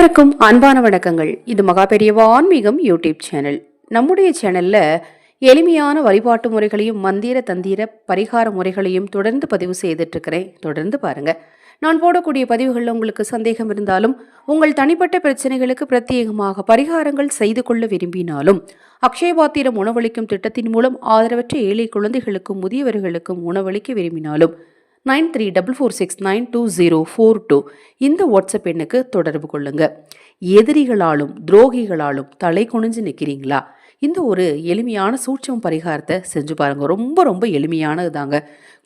அனைவருக்கும் அன்பான வணக்கங்கள். இது மகா பெரியவா ஆன்மீகம் யூடியூப் சேனல். நம்முடைய சேனல்ல எளிமையான வழிபாட்டு முறைகளையும் மந்திர தந்திர பரிகார முறைகளையும் தொடர்ந்து பதிவு செய்துட்டு இருக்கிறேன் தொடர்ந்து பாருங்க. நான் போடக்கூடிய பதிவுகளில் உங்களுக்கு சந்தேகம் இருந்தாலும் உங்கள் தனிப்பட்ட பிரச்சனைகளுக்கு பிரத்யேகமாக பரிகாரங்கள் செய்து கொள்ள விரும்பினாலும் அக்ஷயபாத்திரம் உணவளிக்கும் திட்டத்தின் மூலம் ஆதரவற்ற ஏழை குழந்தைகளுக்கும் முதியவர்களுக்கும் உணவளிக்க விரும்பினாலும் nine three double four six nine two zero four two. இந்த வாட்ஸ்அப் எண்ணுக்கு தொடர்பு கொள்ளுங்க. எதிரிகளாலும் துரோகிகளாலும் தலை குனிஞ்சு நிற்கிறீங்களா இந்த ஒரு எளிமையான சூட்சம் பரிகாரத்தை செஞ்சு பாருங்க. ரொம்ப ரொம்ப எளிமையானது தாங்க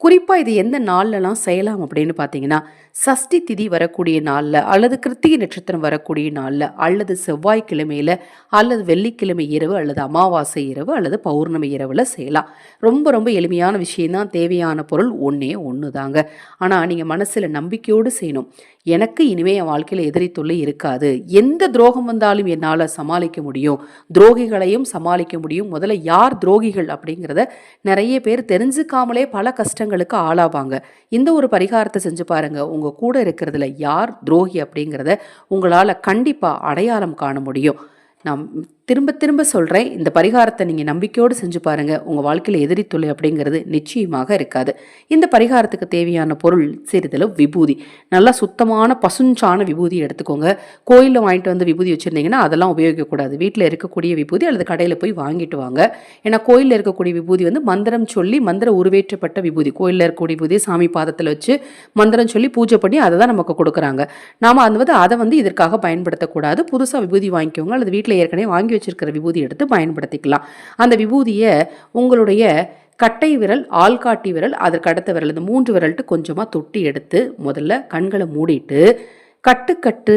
குறிப்பாக இது எந்த நாள்லலாம் செய்யலாம் அப்படின்னு பார்த்தீங்கன்னா சஷ்டி திதி வரக்கூடிய நாளில் அல்லது கிருத்திகை நட்சத்திரம் வரக்கூடிய நாளில் அல்லது செவ்வாய்க்கிழமையில் அல்லது வெள்ளிக்கிழமை இரவு அல்லது அமாவாசை இரவு அல்லது பௌர்ணமி இரவில் செய்யலாம். ரொம்ப ரொம்ப எளிமையான விஷயம்தான். தேவையான பொருள் ஒன்றே ஒன்று தாங்க ஆனால் நீங்கள் மனசில் நம்பிக்கையோடு செய்யணும். எனக்கு இனிமே என் வாழ்க்கையில் எதிரி இருக்காது. எந்த துரோகம் வந்தாலும் என்னால் சமாளிக்க முடியும். துரோகிகளையும் சமாளிக்க முடியும். முதல்ல யார் துரோகிகள் அப்படிங்கிறத நிறைய பேர் தெரிஞ்சுக்காமலே பல கஷ்டங்களுக்கு ஆளாவாங்க. இந்த ஒரு பரிகாரத்தை செஞ்சு பாருங்கள் உங்கள் கூட இருக்கிறதுல யார் துரோகி அப்படிங்கிறத உங்களால் கண்டிப்பாக அடையாளம் காண முடியும். நான் திரும்ப திரும்ப சொல்கிறேன் இந்த பரிகாரத்தை நீங்கள் நம்பிக்கையோடு செஞ்சு பாருங்கள் உங்கள் வாழ்க்கையில் எதிரி அப்படிங்கிறது நிச்சயமாக இருக்காது. இந்த பரிகாரத்துக்கு தேவையான பொருள் சிறிதளவு விபூதி. நல்லா சுத்தமான பசுஞ்சான விபூதி எடுத்துக்கோங்க. கோயிலில் வாங்கிட்டு வந்து விபூதி வச்சுருந்தீங்கன்னா அதெல்லாம் உபயோகிக்கக்கூடாது. வீட்டில் இருக்கக்கூடிய விபூதி அல்லது கடையில் போய் வாங்கிட்டு வாங்க. ஏன்னா கோயிலில் இருக்கக்கூடிய விபூதி வந்து மந்திரம் சொல்லி மந்திர உருவேற்றப்பட்ட விபூதி. கோயிலில் இருக்கக்கூடிய விபூதி சாமி பாதத்தில் வச்சு மந்திரம் சொல்லி பூஜை பண்ணி அதை தான் நமக்கு கொடுக்குறாங்க. நாம் அது வந்து அதை வந்து இதற்காக பயன்படுத்தக்கூடாது. புதுசாக விபூதி வாங்கிக்கோங்க. அல்லது வீட்டில் ஏற்கனவே வாங்கி வச்சிருக்கிற விபூதி எடுத்து பயன்படுத்திக்கலாம். அந்த விபூதியை உங்களுடைய கட்டை விரல் ஆள்காட்டி விரல் அதற்கு அடுத்த விரல் இந்த மூன்று விரல்ட்டு கொஞ்சமாக தொட்டி எடுத்து முதல்ல கண்களை மூடிட்டு கட்டுக்கட்டு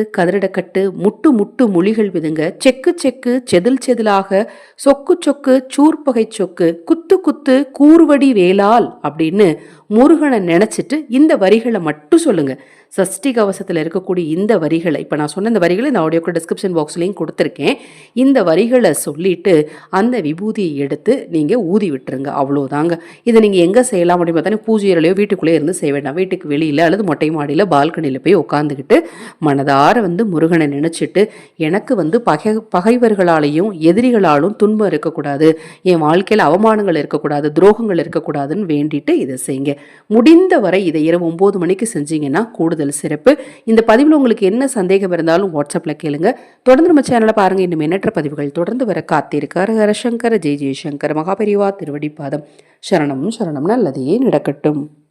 கட்டு முட்டு முட்டு மொழிகள் விதுங்க செக்கு செக்கு செதில் செதிலாக சொக்கு சொக்கு சூர்பகை சொக்கு குத்து குத்து கூர்வடி வேலால் அப்படின்னு முருகனை நினச்சிட்டு இந்த வரிகளை மட்டும் சொல்லுங்க. சஷ்டி கவசத்தில் இருக்கக்கூடிய இந்த வரிகளை இப்போ நான் சொன்ன இந்த வரிகளை இந்த ஆடியோக்கு டிஸ்கிரிப்ஷன் பாக்ஸ்லேயும் கொடுத்துருக்கேன். இந்த வரிகளை சொல்லிட்டு அந்த விபூதியை எடுத்து நீங்கள் ஊதி விட்டுருங்க. அவ்வளோதாங்க இதை நீங்கள் எங்கே செய்யலாம் அப்படின்னு பார்த்தோன்னா பூஜையிலையோ வீட்டுக்குள்ளேயே இருந்து செய்ய வேண்டாம். வீட்டுக்கு வெளியில் அல்லது மொட்டை மாடியில் பால்கனியில் போய் உட்காந்துக்கிட்டு மனதார வந்து முருகனை நினச்சிட்டு எனக்கு வந்து பகை பகைவர்களாலையும் எதிரிகளாலும் துன்பம் இருக்கக்கூடாது என் வாழ்க்கையில் அவமானங்கள் இருக்கக்கூடாது துரோகங்கள் இருக்கக்கூடாதுன்னு வேண்டிட்டு இதை செய்யுங்க. முடிந்த வரை இதை இரவு ஒம்பது மணிக்கு செஞ்சீங்கன்னா கூடுதல் சிறப்பு. இந்த பதிவில் உங்களுக்கு என்ன சந்தேகம் இருந்தாலும் வாட்ஸ்அப்பில் கேளுங்க. தொடர்ந்து நம்ம சேனலை பாருங்க. இன்னும் எண்ணற்ற பதிவுகள் தொடர்ந்து வர காத்திருக்கார் ஹரசங்கர ஜெய் ஜெய்சங்கர் மகாபெரிவா திருவடிப்பாதம். சரணம் சரணம். நல்லதே நடக்கட்டும்.